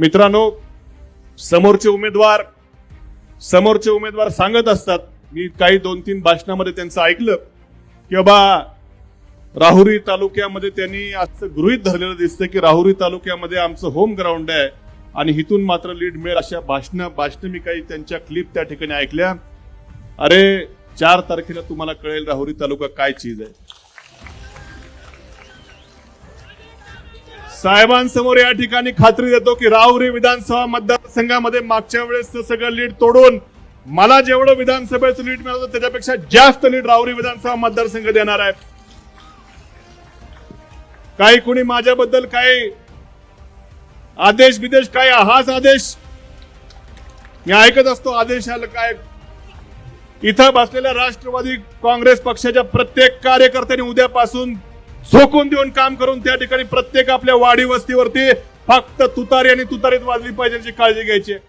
मित्रांनो समोरचे उमेदवार समोरचे उमेदवार सांगत असतात. मी काही दोन तीन भाषणामध्ये त्यांचं ऐकलं की बाबा राहुरी तालुक्यामध्ये त्यांनी असं गृहित धरलेलं दिसतं की राहुरी तालुक्यामध्ये आमचं होम ग्राउंड आहे आणि हिथून मात्र लीड मिळेल अशा भाषणं भाषण मी काही त्यांच्या क्लिप त्या ठिकाणी ऐकल्या. अरे चार तारखेला तुम्हाला कळेल राहुरी तालुका काय चीज आहे. साहेबांसमोर या ठिकाणी खात्री देतो की राहुरी विधानसभा मतदारसंघामध्ये मागच्या वेळेस सगळं लीड तोडून मला जेवढं विधानसभेचं लीड मिळालं त्याच्यापेक्षा जास्त लीड राहुरी विधानसभा मतदारसंघ देणार आहे. काही कुणी माझ्याबद्दल काही आदेश बिदेश काय हाच आदेश? मी ऐकत असतो आदेशाला काय? इथं बसलेल्या राष्ट्रवादी काँग्रेस पक्षाच्या प्रत्येक कार्यकर्त्यांनी उद्यापासून झोकून देऊन काम करून त्या ठिकाणी प्रत्येक आपल्या वाडी वस्तीवरती फक्त तुतारी आणि तुतारीत वाजली पाहिजे याची काळजी घ्यायची आहे.